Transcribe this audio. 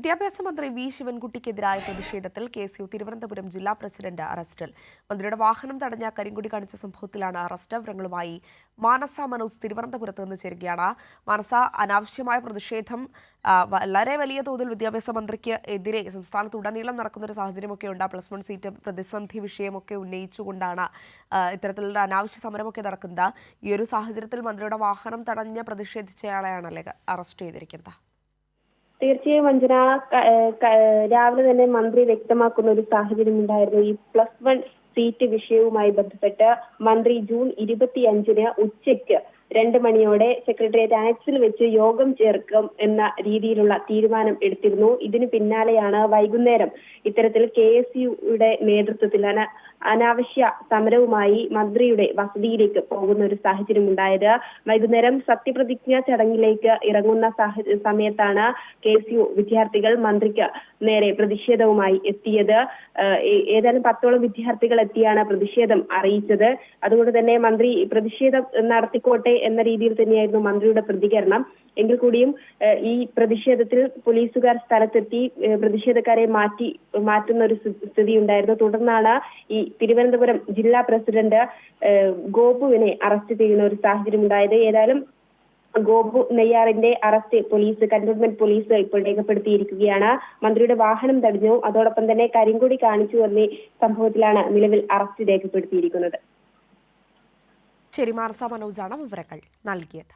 വിദ്യാഭ്യാസ മന്ത്രി വി ശിവൻകുട്ടിക്കെതിരായ പ്രതിഷേധത്തിൽ കെ യു തിരുവനന്തപുരം ജില്ലാ പ്രസിഡന്റ് അറസ്റ്റിൽ. മന്ത്രിയുടെ വാഹനം തടഞ്ഞ കരിങ്കുടി കാണിച്ച സംഭവത്തിലാണ് അറസ്റ്റ് വിവരങ്ങളുമായി മാനസ മനോജ് തിരുവനന്തപുരത്ത് നിന്ന് ചേരുകയാണ്. മാനസ അനാവശ്യമായ പ്രതിഷേധം വളരെ വലിയ തോതിൽ വിദ്യാഭ്യാസ മന്ത്രിക്ക് എതിരെ സംസ്ഥാനത്ത് ഉടനീളം നടക്കുന്ന ഒരു സാഹചര്യമൊക്കെ ഉണ്ട്. പ്ലസ് വൺ സീറ്റ് പ്രതിസന്ധി വിഷയമൊക്കെ ഉന്നയിച്ചുകൊണ്ടാണ് ഇത്തരത്തിലുള്ള അനാവശ്യ സമരമൊക്കെ നടക്കുന്നത്. ഈ ഒരു സാഹചര്യത്തിൽ മന്ത്രിയുടെ വാഹനം തടഞ്ഞ് പ്രതിഷേധിച്ചയാളെയാണല്ലേ അറസ്റ്റ് ചെയ്തിരിക്കുന്നത്? തീർച്ചയായും വഞ്ചന രാവിലെ തന്നെ മന്ത്രി വ്യക്തമാക്കുന്ന ഒരു സാഹചര്യം ഉണ്ടായിരുന്നു. ഈ പ്ലസ് വൺ സീറ്റ് വിഷയവുമായി ബന്ധപ്പെട്ട് മന്ത്രി ജൂൺ ഇരുപത്തിയഞ്ചിന് ഉച്ചയ്ക്ക് രണ്ട് മണിയോടെ സെക്രട്ടേറിയറ്റ് ആക്സിൽ വെച്ച് യോഗം ചേർക്കും എന്ന രീതിയിലുള്ള തീരുമാനം എടുത്തിരുന്നു. ഇതിന് പിന്നാലെയാണ് വൈകുന്നേരം ഇത്തരത്തിൽ കെ എസ് യുടെ നേതൃത്വത്തിലാണ് അനാവശ്യ സമരവുമായി മന്ത്രിയുടെ വസതിയിലേക്ക് പോകുന്ന ഒരു സാഹചര്യം ഉണ്ടായത് വൈകുന്നേരം സത്യപ്രതിജ്ഞ ചടങ്ങിലേക്ക് ഇറങ്ങുന്ന സമയത്താണ് കെ യു വിദ്യാർത്ഥികൾ മന്ത്രിക്ക് നേരെ പ്രതിഷേധവുമായി എത്തിയത്. ഏതാനും പത്തോളം വിദ്യാർത്ഥികൾ എത്തിയാണ് പ്രതിഷേധം അറിയിച്ചത്. അതുകൊണ്ട് തന്നെ മന്ത്രി പ്രതിഷേധം നടത്തിക്കോട്ടെ എന്ന രീതിയിൽ തന്നെയായിരുന്നു മന്ത്രിയുടെ പ്രതികരണം. എങ്കിൽ കൂടിയും ഈ പ്രതിഷേധത്തിൽ പോലീസുകാർ സ്ഥലത്തെത്തി പ്രതിഷേധക്കാരെ മാറ്റി മാറ്റുന്ന ഒരു സ്ഥി- സ്ഥിതി ഉണ്ടായിരുന്നു തുടർന്നാണ് ഈ തിരുവനന്തപുരം ജില്ലാ പ്രസിഡന്റ് ഗോപുവിനെ അറസ്റ്റ് ചെയ്യുന്ന ഒരു സാഹചര്യം ഉണ്ടായത്. ഏതായാലും ഗോപു നെയ്യാറിന്റെ അറസ്റ്റ് പോലീസ് കന്റോൺമെന്റ് പോലീസ് ഇപ്പോൾ രേഖപ്പെടുത്തിയിരിക്കുകയാണ്. മന്ത്രിയുടെ വാഹനം തടഞ്ഞു. അതോടൊപ്പം തന്നെ കരിങ്കൊടി കാണിച്ചു എന്നീ സംഭവത്തിലാണ് നിലവിൽ അറസ്റ്റ് രേഖപ്പെടുത്തിയിരിക്കുന്നത്. ശരി മാർസ മനോജാണ് വിവരങ്ങൾ നൽകിയത്.